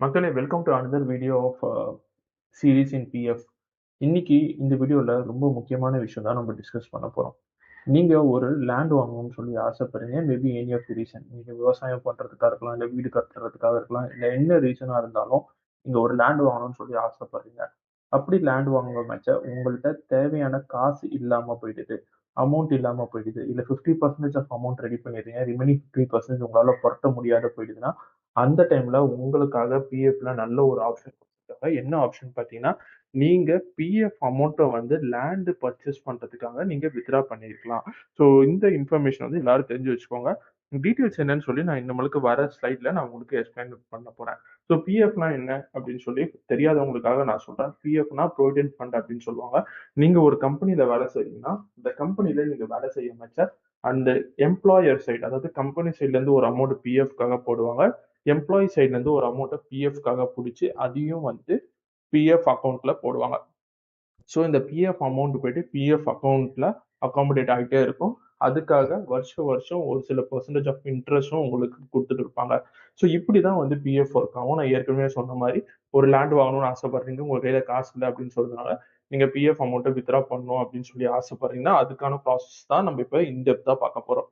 மக்களே welcome to another video of series in PF இன்னைக்கு இந்த வீடியோவில் ரொம்ப முக்கியமான விஷயம் தான் நம்ம டிஸ்கஸ் பண்ண போகிறோம் நீங்கள் ஒரு லேண்ட் வாங்கணும்னு சொல்லி ஆசைப்படுறீங்க. Maybe any of the reason நீங்கள் விவசாயம் பண்ணுறதுக்காக இருக்கலாம் இல்லை வீடு கட்டுறதுக்காக இருக்கலாம் இல்லை என்ன ரீசனாக இருந்தாலும் நீங்கள் ஒரு லேண்ட் வாங்கணும்னு சொல்லி ஆசைப்படுறீங்க. அப்படி லேண்ட் வாங்குற மச்ச உங்கள்கிட்ட தேவையான காசு இல்லாமல் போயிடுது. அமௌண்ட் இல்லாமல் போயிடுது. இல்லை fifty percentage of amount ready பண்ணிடுறீங்க. ரிமைனிங் ஃபிஃப்டி பர்சன்டேஜ் உங்களால் புரட்ட முடியாத போயிடுதுன்னா அந்த டைம்ல உங்களுக்காக பிஎஃப்ல நல்ல ஒரு ஆப்ஷன் கொடுத்துருக்காங்க. என்ன ஆப்ஷன் பார்த்தீங்கன்னா நீங்க பிஎஃப் அமௌண்ட்டை வந்து லேண்டு பர்ச்சேஸ் பண்றதுக்காக நீங்க வித்ரா பண்ணியிருக்கலாம் ஸோ இந்த இன்ஃபர்மேஷன் வந்து எல்லாரும் தெரிஞ்சு வச்சுக்கோங்க. டீட்டெயில்ஸ் என்னன்னு சொல்லி நான் நம்மளுக்கு வர ஸ்லைட்ல நான் உங்களுக்கு எக்ஸ்பிளைன் பண்ண போறேன். ஸோ பிஎஃப்னா என்ன அப்படின்னு சொல்லி தெரியாதவங்களுக்காக நான் சொல்றேன். பிஎஃப்னா ப்ரொவிடென்ட் ஃபண்ட் அப்படின்னு சொல்லுவாங்க. நீங்க ஒரு கம்பெனியில் வேலை செய்யறீங்கன்னா இந்த கம்பெனில நீங்க வேலை செய்ய அமைச்சர் அந்த எம்ப்ளாயர் சைடு அதாவது கம்பெனி சைட்ல இருந்து ஒரு அமௌண்ட் பிஎஃப்காக போடுவாங்க. எம்ப்ளாயி சைட்லேருந்து ஒரு அமௌண்ட்டை பிஎஃப்காக பிடிச்சி அதையும் வந்து பிஎஃப் அக்கௌண்ட்டில் போடுவாங்க. ஸோ இந்த பிஎஃப் அமௌண்ட் போயிட்டு பிஎஃப் அக்கௌண்ட்டில் அக்காமடேட் ஆகிட்டே இருக்கும். அதுக்காக வருஷம் வருஷம் ஒரு சில பர்சன்டேஜ் ஆஃப் இன்ட்ரெஸ்ட்டும் உங்களுக்கு கொடுத்துட்டு இருப்பாங்க. ஸோ இப்படி தான் வந்து பிஎஃப் ஒர்க் ஆகும். நான் ஏற்கனவே சொன்ன மாதிரி ஒரு லேண்ட் வாங்கணும்னு ஆசைப்படுறீங்க உங்கள் கையில் காசு இல்லை அப்படின்னு சொல்றதுனால நீங்கள் பிஎஃப் அமௌண்ட்டை வித்ரா பண்ணணும் அப்படின்னு சொல்லி ஆசைப்படுறீங்கன்னா அதுக்கான ப்ராசஸ் தான் நம்ம இப்போ இன்டெப்த்தாக பார்க்க போகிறோம்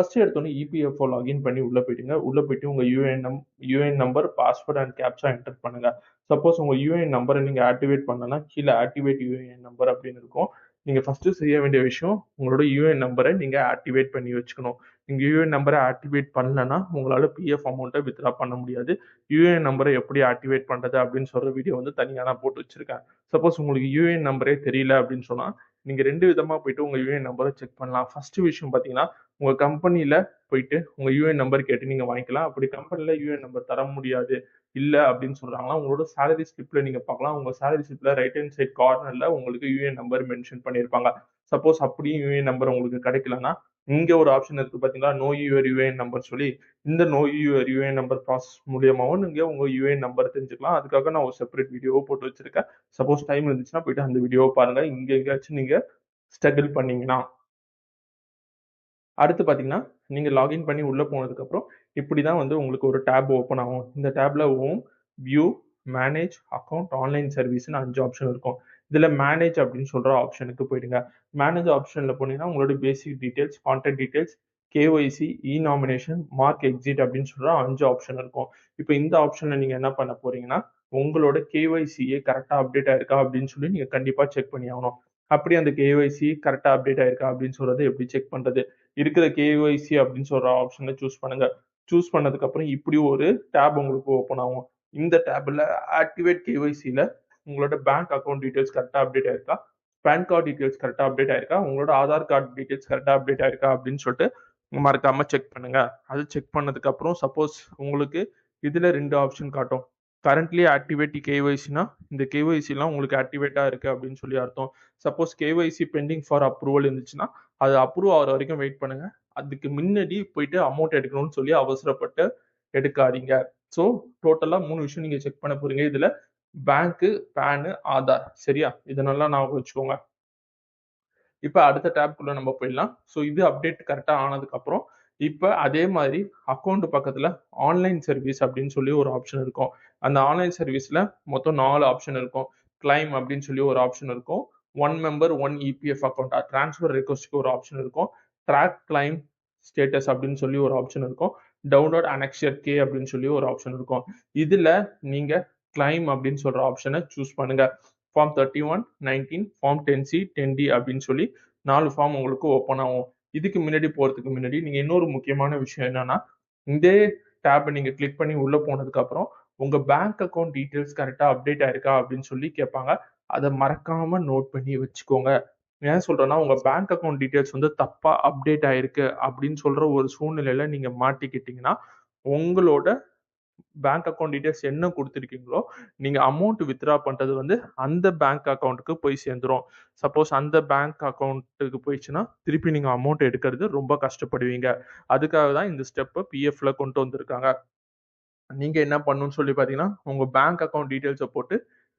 ஃபர்ஸ்ட் எடுத்தோன்னே இபிஎஃப்ஓ லாகின் பண்ணி உள்ள போயிட்டுங்க. உள்ள போயிட்டு உங்க யூஏஎன் நம் UAN number password and captcha enter பண்ணுங்க. சப்போஸ் உங்க யூஏஎன் நம்பரை நீங்க ஆக்டிவேட் பண்ணனா கீழே ஆக்டிவேட் யூஏஎன் நம்பர் அப்படின்னு இருக்கும். நீங்க ஃபர்ஸ்ட் செய்ய வேண்டிய விஷயம் உங்களோட யூஏஎன் நம்பரை நீங்க ஆக்டிவேட் பண்ணி வச்சுக்கணும். நீங்க யூஏஎன் நம்பரை ஆக்டிவேட் பண்ணலன்னா உங்களால பிஎஃப் அமௌண்ட்டை வித்ரா பண்ண முடியாது. யூஏஎன் நம்பரை எப்படி ஆக்டிவேட் பண்றது அப்படின்னு சொல்ற வீடியோ வந்து தனியாக நான் போட்டு வச்சிருக்கேன். சப்போஸ் உங்களுக்கு யூஏஎன் நம்பரே தெரியல அப்படின்னு சொன்னா நீங்க ரெண்டு விதமா போயிட்டு உங்க யூஏஎன் நம்பரை செக் பண்ணலாம். ஃபர்ஸ்ட் விஷயம் பாத்தீங்கன்னா உங்கள் கம்பெனியில் போயிட்டு உங்கள் யூஎன் நம்பர் கேட்டு நீங்கள் வாங்கிக்கலாம். அப்படி கம்பெனியில் யூஎன் நம்பர் தர முடியாது இல்லை அப்படின்னு சொல்கிறாங்களா உங்களோட சேலரி ஸ்லிப்பில் நீங்கள் பார்க்கலாம். உங்கள் சேலரி ஸ்லிப்பில் ரைட் ஹேண்ட் சைட் கார்னரில் உங்களுக்கு யூஏஎன் நம்பர் மென்ஷன் பண்ணியிருப்பாங்க. சப்போஸ் அப்படியும் யூஏஎன் நம்பர் உங்களுக்கு கிடைக்கலன்னா இங்கே ஒரு ஆப்ஷன் இருக்குது பார்த்தீங்கன்னா நோ யூஆர் யூஏஎன் நம்பர் சொல்லி இந்த know your UAN number process மூலியமாகவும் நீங்கள் உங்கள் யூஏஎன் நம்பர் தெரிஞ்சுக்கலாம். அதுக்காக நான் ஒரு செப்பரேட் வீடியோவை போட்டு வச்சிருக்கேன். சப்போஸ் டைம் இருந்துச்சுன்னா போயிட்டு அந்த வீடியோவை பாருங்கள் இங்கே எங்கேயாச்சும் நீங்கள் ஸ்ட்ரகிள் பண்ணிங்கன்னா அடுத்து பார்த்தீங்கன்னா நீங்கள் லாகின் பண்ணி உள்ளே போனதுக்கப்புறம் இப்படி தான் வந்து உங்களுக்கு ஒரு டேப் ஓப்பன் ஆகும். இந்த டேப்ல home view manage account online சர்வீஸ்னு அஞ்சு ஆப்ஷன் இருக்கும். இதில் மேனேஜ் அப்படின்னு சொல்கிற ஆப்ஷனுக்கு போயிடுங்க. மேனேஜ் ஆப்ஷனில் போனீங்கன்னா உங்களோட basic details contact details KYC e nomination mark exit அப்படின்னு சொல்கிற அஞ்சு ஆப்ஷன் இருக்கும். இப்போ இந்த ஆப்ஷனில் நீங்கள் என்ன பண்ண போறீங்கன்னா உங்களோட கேஒய்சியே கரெக்டாக அப்டேட் ஆயிருக்கா அப்படின்னு சொல்லி நீங்கள் கண்டிப்பாக செக் பண்ணி ஆகணும். அப்படி அந்த கேஒய்சி கரெக்டாக அப்டேட் ஆயிருக்கா அப்படின்னு சொல்றது எப்படி செக் பண்ணுறது இருக்கிற கேஒய்சி அப்படின்னு சொல்ற ஆப்ஷனை சூஸ் பண்ணுங்க. சூஸ் பண்ணதுக்கு அப்புறம் இப்படி ஒரு டேப் உங்களுக்கு ஓப்பன் ஆகும். இந்த டேப்ல ஆக்டிவேட் கேஒய்சியில உங்களோட பேங்க் அக்கௌண்ட் டீட்டெயில்ஸ் கரெக்டாக அப்டேட் ஆயிருக்கா? பேன் கார்டு டீடைல்ஸ் கரெக்டாக அப்டேட் ஆயிருக்கா? உங்களோட ஆதார் கார்டு டீடைல்ஸ் கரெக்டாக அப்டேட் ஆயிருக்கா? அப்படின்னு சொல்லிட்டு மறக்காம செக் பண்ணுங்க. அது செக் பண்ணதுக்கு அப்புறம் சப்போஸ் உங்களுக்கு இதுல ரெண்டு ஆப்ஷன் காட்டும். கரண்ட்லி ஆக்டிவேட் கேஒய்சினா இந்த கேஒய்சிலாம் உங்களுக்கு ஆக்டிவேட்டா இருக்கு அப்படின்னு சொல்லி அர்த்தம். Suppose KYC pending for approval இருந்துச்சுன்னா அது அப்ரூவ் ஆகிற வரைக்கும் வெயிட் பண்ணுங்க. அதுக்கு முன்னாடி போயிட்டு அமௌண்ட் எடுக்கணும்னு சொல்லி அவசரப்பட்டு எடுக்காதீங்க. ஸோ டோட்டலாக மூணு விஷயம் நீங்கள் செக் பண்ண போறீங்க. இதில் பேங்க்கு பேனு ஆதார் சரியா? இதனெல்லாம் ஞாபகம் வச்சுக்கோங்க. இப்போ அடுத்த டேப்குள்ள நம்ம போயிடலாம். ஸோ இது அப்டேட் கரெக்டாக ஆனதுக்கப்புறம் இப்போ அதே மாதிரி அக்கௌண்ட் பக்கத்தில் ஆன்லைன் சர்வீஸ் அப்படின்னு சொல்லி ஒரு ஆப்ஷன் இருக்கும். அந்த ஆன்லைன் சர்வீஸில் மொத்தம் நாலு ஆப்ஷன் இருக்கும். கிளைம் அப்படின்னு சொல்லி ஒரு ஆப்ஷன் இருக்கும். One member one EPF account transfer ரிக்வஸ்ட்க்கு ஒரு ஆப்ஷன் இருக்கும். ட்ராக் கிளைம் ஸ்டேட்டஸ் அப்படின்னு சொல்லி ஒரு ஆப்ஷன் இருக்கும். டவுன்லோட் அனெக்ஷர் கே அப்படின்னு சொல்லி ஒரு ஆப்ஷன் இருக்கும். இதில் நீங்கள் கிளைம் அப்படின்னு சொல்கிற ஆப்ஷனை சூஸ் பண்ணுங்க. Form thirty one nineteen form ten C ten D அப்படின்னு சொல்லி நாலு ஃபார்ம் உங்களுக்கு ஓப்பன் ஆகும். இதுக்கு முன்னாடி போகிறதுக்கு முன்னாடி நீங்கள் இன்னொரு முக்கியமான விஷயம் என்னன்னா இதே டேப்பை நீங்கள் கிளிக் பண்ணி உள்ளே போனதுக்கப்புறம் உங்கள் பேங்க் அக்கௌண்ட் டீட்டெயில்ஸ் கரெக்டாக அப்டேட் ஆயிருக்கா அப்படின்னு சொல்லி கேட்பாங்க. அதை மறக்காம நோட் பண்ணி வச்சுக்கோங்க. ஏன் சொல்றேன்னா உங்க பேங்க் அக்கௌண்ட் டீடைல்ஸ் வந்து தப்பா அப்டேட் ஆயிருக்கு அப்படின்னு சொல்ற ஒரு சூழ்நிலையில நீங்க மாட்டிக்கிட்டீங்கன்னா உங்களோட பேங்க் அக்கௌண்ட் டீடைல்ஸ் என்ன கொடுத்துருக்கீங்களோ நீங்க அமௌண்ட் வித்ரா பண்றது வந்து அந்த பேங்க் அக்கௌண்ட்டுக்கு போய் சேர்ந்துரும். சப்போஸ் அந்த பேங்க் அக்கௌண்ட்டுக்கு போயிடுச்சுன்னா திருப்பி நீங்க அமௌண்ட் எடுக்கிறது ரொம்ப கஷ்டப்படுவீங்க. அதுக்காக தான் இந்த ஸ்டெப்பை பிஎஃப்ல கொண்டு வந்திருக்காங்க. நீங்க என்ன பண்ணணும்னு சொல்லி பாத்தீங்கன்னா உங்க பேங்க் அக்கௌண்ட் டீடைல்ஸை போட்டு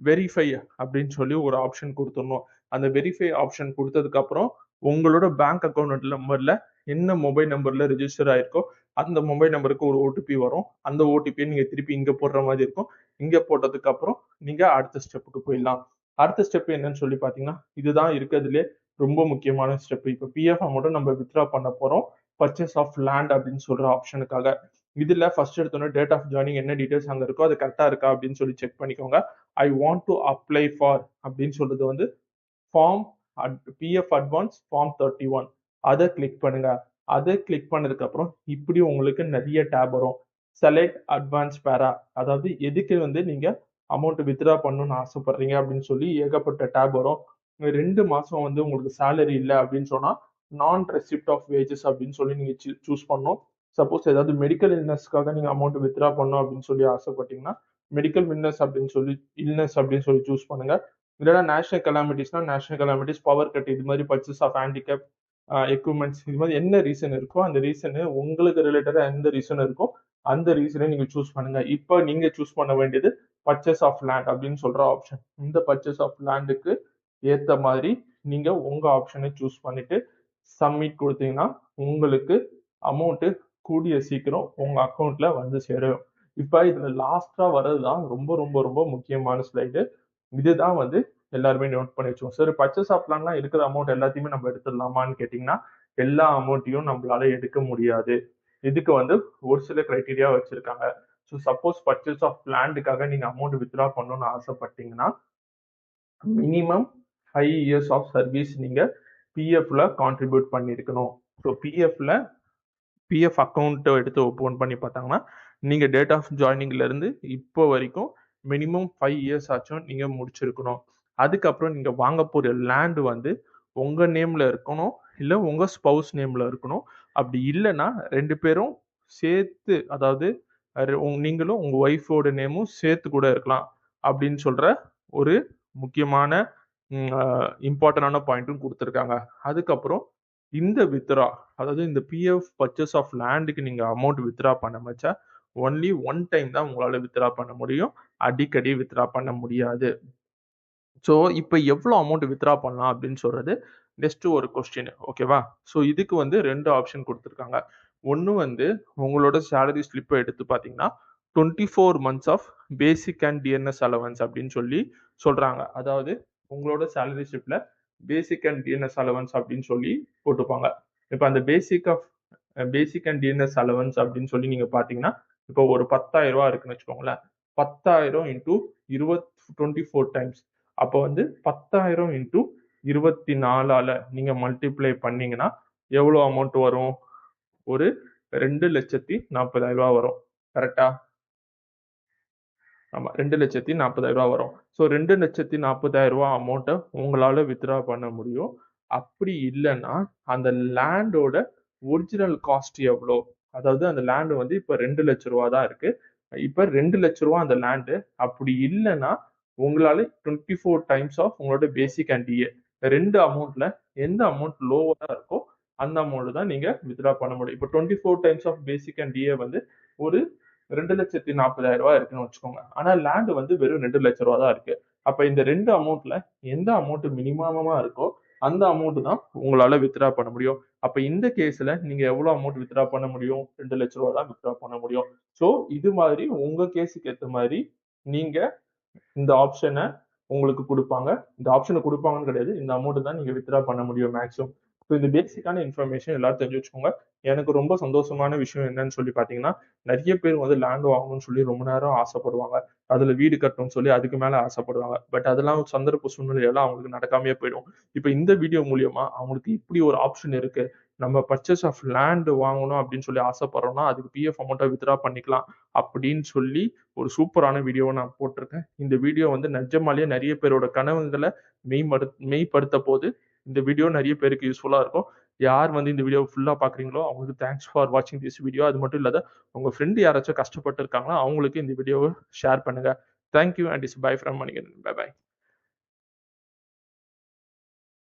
வெரிஃபை அப்படின்னு சொல்லி ஒரு ஆப்ஷன் கொடுத்துடணும். அந்த வெரிஃபை ஆப்ஷன் கொடுத்ததுக்கப்புறம் உங்களோட பேங்க் அக்கௌண்ட் நம்பரில் என்ன மொபைல் நம்பரில் ரிஜிஸ்டர் ஆயிருக்கோ அந்த மொபைல் நம்பருக்கு ஒரு ஓடிபி வரும். அந்த ஓடிபியை நீங்கள் திருப்பி இங்கே போடுற மாதிரி இருக்கும். இங்கே போட்டதுக்கப்புறம் நீங்கள் அடுத்த ஸ்டெப்புக்கு போயிடலாம். அடுத்த ஸ்டெப் என்னன்னு சொல்லி பார்த்தீங்கன்னா இதுதான் இருக்கிறதுலே ரொம்ப முக்கியமான ஸ்டெப் இப்போ பிஎஃப் அமௌண்ட்டை நம்ம வித்ரா பண்ண போகிறோம் பர்ச்சேஸ் ஆஃப் லேண்ட் அப்படின்னு சொல்கிற ஆப்ஷனுக்காக இதுல ஃபர்ஸ்ட் எடுத்தோன்னா டேட் ஆஃப் ஜாயினிங் என்ன டீடைல்ஸ் அங்க இருக்கோ அது கரெக்டா இருக்கா அப்படின்னு சொல்லி செக் பண்ணிக்கோங்க. I want to apply for அப்படின்னு சொல்றது வந்து form PF advance form thirty one அதை கிளிக் பண்ணுங்க. அதை கிளிக் பண்ணதுக்கு அப்புறம் இப்படி உங்களுக்கு நிறைய டேப் வரும். செலக்ட் அட்வான்ஸ் பேரா அதாவது எதுக்கு வந்து நீங்க அமௌண்ட் வித்ட்ரா பண்ணணும்னு ஆசைப்படுறீங்க அப்படின்னு சொல்லி ஏகப்பட்ட டேப் வரும். ரெண்டு மாசம் வந்து உங்களுக்கு சேலரி இல்லை அப்படின்னு சொன்னா நான் ரெசிப்ட் ஆஃப் வேஜஸ் அப்படின்னு சொல்லி நீங்க சூஸ் பண்ணணும். சப்போஸ் ஏதாவது மெடிக்கல் இல்னஸ்க்காக நீங்க அமௌண்ட் வித்ரா பண்ணணும் அப்படின்னு சொல்லி ஆசைப்பட்டீங்கன்னா மெடிக்கல் இல்னஸ் அப்படின்னு சொல்லி இல்னஸ் அப்படின்னு சொல்லி சூஸ் பண்ணுங்க. இல்லைன்னா நேஷனல் கலாமிட்டிஸ்னா நேஷனல் கலாமிட்டிஸ் பவர் கட் இது மாதிரி பர்ச்சேஸ் ஆஃப் ஹேண்டிகேப் எக்யூப்மெண்ட்ஸ் இது மாதிரி என்ன ரீசன் இருக்கோ அந்த ரீசனு உங்களுக்கு ரிலேட்டடா எந்த ரீசன் இருக்கோ அந்த ரீசனை நீங்க சூஸ் பண்ணுங்க. இப்போ நீங்க சூஸ் பண்ண வேண்டியது பர்ச்சேஸ் ஆஃப் லேண்ட் அப்படின்னு சொல்ற ஆப்ஷன் இந்த பர்ச்சேஸ் ஆஃப் லேண்டுக்கு ஏத்த மாதிரி நீங்க உங்க ஆப்ஷனை சூஸ் பண்ணிட்டு சப்மிட் கொடுத்தீங்கன்னா உங்களுக்கு அமௌண்ட்டு கூடிய சீக்கிரம் உங்க அக்கௌண்ட்ல வந்து சேரும். இப்ப இதுல லாஸ்டா வர்றதுதான் ரொம்ப ரொம்ப ரொம்ப முக்கியமான ஸ்லைடு இதுதான் வந்து எல்லாருமே நோட் பண்ணி வச்சோம் சரி பர்ச்சேஸ் ஆஃப் இருக்கிற அமௌண்ட் எல்லாத்தையுமே நம்ம எடுத்துடலாமான்னு கேட்டிங்கன்னா எல்லா அமௌண்ட்டையும் நம்மளால எடுக்க முடியாது. இதுக்கு வந்து ஒரு சில கிரைட்டீரியா வச்சிருக்காங்க. ஸோ சப்போஸ் பர்ச்சேஸ் ஆஃப் பிளான்டுக்காக நீங்க அமௌண்ட் வித்ட்ரா பண்ணணும்னு ஆசைப்பட்டீங்கன்னா minimum five years of service நீங்க பிஎஃப்ல கான்ட்ரிபியூட் பண்ணியிருக்கணும். ஸோ பிஎஃப்ல பிஎஃப் அக்கௌண்ட்டை எடுத்து ஓப்பன் பண்ணி பார்த்தாங்கன்னா நீங்கள் டேட் ஆஃப் ஜாயினிங்லேருந்து இப்போ வரைக்கும் மினிமம் ஃபைவ் இயர்ஸ் ஆச்சும் நீங்கள் முடிச்சிருக்கணும். அதுக்கப்புறம் நீங்கள் வாங்க போகிற லேண்டு வந்து உங்கள் நேமில் இருக்கணும் இல்லை உங்கள் ஸ்பவுஸ் நேமில் இருக்கணும். அப்படி இல்லைன்னா ரெண்டு பேரும் சேர்த்து அதாவது நீங்களும் உங்கள் ஒய்ஃபோட நேமும் சேர்த்து கூட இருக்கலாம் அப்படின்னு சொல்கிற ஒரு முக்கியமான இம்பார்ட்டண்டான பாயிண்ட்டும் கொடுத்துருக்காங்க. அதுக்கப்புறம் இந்த வித்ரா அதாவது இந்த பிஎஃப் பர்ச்சேஸ் ஆஃப் லேண்டுக்கு நீங்கள் அமௌண்ட் வித்ரா பண்ண மச்சா ஒன்லி ஒன் டைம் தான் உங்களால் வித்ரா பண்ண முடியும். அடிக்கடி வித்ரா பண்ண முடியாது. ஸோ இப்போ எவ்வளோ அமௌண்ட் வித்ரா பண்ணலாம் அப்படின்னு சொல்றது? நெக்ஸ்ட் ஒரு கொஸ்டின் ஓகேவா ஸோ இதுக்கு வந்து ரெண்டு ஆப்ஷன் கொடுத்துருக்காங்க. ஒன்று வந்து உங்களோட சேலரி ஸ்லிப்பை எடுத்து பார்த்தீங்கன்னா twenty four months of basic and DNS allowance அப்படின்னு சொல்லி சொல்கிறாங்க அதாவது உங்களோட சேலரி ஸ்லிப்பில் பேசிக் அண்ட் டிஎன்எஸ் அலவன்ஸ் அப்படின்னு சொல்லி போட்டுப்பாங்க. இப்போ அந்த basic of basic and DNS allowance அப்படின்னு சொல்லி நீங்க பார்த்தீங்கன்னா இப்போ ஒரு பத்தாயிரம் ரூபா இருக்குன்னு வச்சுக்கோங்களேன். பத்தாயிரம் இன்டூ இருபத் டுவெண்ட்டி ஃபோர் டைம்ஸ் அப்போ வந்து பத்தாயிரம் இன்டூ இருபத்தி நாலால நீங்க மல்டிப்ளை பண்ணீங்கன்னா எவ்வளோ அமௌண்ட் வரும்? ஒரு ரெண்டு லட்சத்தி நாற்பதாயிரம் ரூபா வரும். கரெக்டா ஆமா ரெண்டு லட்சத்தி நாற்பதாயிரம் ரூபா வரும். ஸோ ரெண்டு லட்சத்தி நாற்பதாயிரம் ரூபா அமௌண்ட்டை உங்களால வித்ரா பண்ண முடியும். அப்படி இல்லைன்னா அந்த லேண்டோட ஒரிஜினல் காஸ்ட் எவ்வளோ? அதாவது அந்த லேண்டு வந்து இப்போ ரெண்டு லட்ச ரூபா தான் இருக்கு. இப்போ ரெண்டு லட்ச ரூபா அந்த லேண்டு அப்படி இல்லைன்னா உங்களால டுவெண்ட்டி ஃபோர் டைம்ஸ் ஆஃப் உங்களோட பேசிக் அண்ட் டிஏ ரெண்டு அமௌண்ட்ல எந்த அமௌண்ட் லோவாக இருக்கோ அந்த அமௌண்ட் தான் நீங்க வித்ரா பண்ண முடியும். இப்போ twenty four times of basic and DA வந்து ஒரு ரெண்டு லட்சத்தி நாற்பதாயிரம் ரூபாய் இருக்குன்னு வச்சுக்கோங்க. ஆனா லேண்ட் வந்து வெறும் ரெண்டு லட்ச ரூபா தான் இருக்கு. அப்ப இந்த ரெண்டு அமௌண்ட்ல எந்த அமௌண்ட் மினிமமா இருக்கோ அந்த அமௌண்ட் தான் உங்களால வித்ரா பண்ண முடியும். அப்ப இந்த கேஸ்ல நீங்க எவ்வளவு அமௌண்ட் வித்ரா பண்ண முடியும்? ரெண்டு லட்ச ரூபா தான் வித்ரா பண்ண முடியும். சோ இது மாதிரி உங்க கேஸுக்கு ஏத்த மாதிரி நீங்க இந்த ஆப்ஷனை உங்களுக்கு கொடுப்பாங்க. இந்த ஆப்ஷனை கொடுப்பாங்கன்னு கிடையாது. இந்த அமௌண்ட் தான் நீங்க வித்ரா பண்ண முடியும் மேக்ஸிமம் ஸோ இந்த பேசிக்கான இன்ஃபர்மேஷன் எல்லாரும் தெரிஞ்சு வச்சுக்கோங்க எனக்கு ரொம்ப சந்தோஷமான விஷயம் என்னன்னு சொல்லி பார்த்தீங்கன்னா நிறைய பேர் வந்து லேண்ட் வாங்கணும்னு சொல்லி ரொம்ப நேரம் ஆசைப்படுவாங்க. அதில் வீடு கட்டணும்னு சொல்லி அதுக்கு மேலே ஆசைப்படுவாங்க. பட் அதெல்லாம் சந்தர்ப்ப சூழ்நிலையெல்லாம் அவங்களுக்கு நடக்காமையே போயிடும். இப்போ இந்த வீடியோ மூலியமா அவங்களுக்கு இப்படி ஒரு ஆப்ஷன் இருக்கு. நம்ம பர்ச்சேஸ் ஆஃப் லேண்ட் வாங்கணும் அப்படின்னு சொல்லி ஆசைப்படுறோம்னா அதுக்கு பிஎஃப் அமௌண்ட்டை வித்ரா பண்ணிக்கலாம் அப்படின்னு சொல்லி ஒரு சூப்பரான வீடியோவை நான் போட்டிருக்கேன். இந்த வீடியோ வந்து நிஜமாலேயே நிறைய பேரோட கனவுகளை மெய்மடு மெய்ப்படுத்த போது இந்த வீடியோ நிறைய பேருக்கு யூஸ்ஃபுல்லா இருக்கும். யார் வந்து இந்த வீடியோ ஃபுல்லா பார்க்குறீங்களோ அவங்களுக்கு தேங்க்ஸ் ஃபார் வாட்சிங் திஸ் வீடியோ அது மட்டும் இல்லாத உங்க ஃப்ரெண்டு யாராச்சும் கஷ்டப்பட்டு இருக்காங்களோ அவங்களுக்கு இந்த வீடியோவை ஷேர் பண்ணுங்க. Thank you and is bye from Manigan bye bye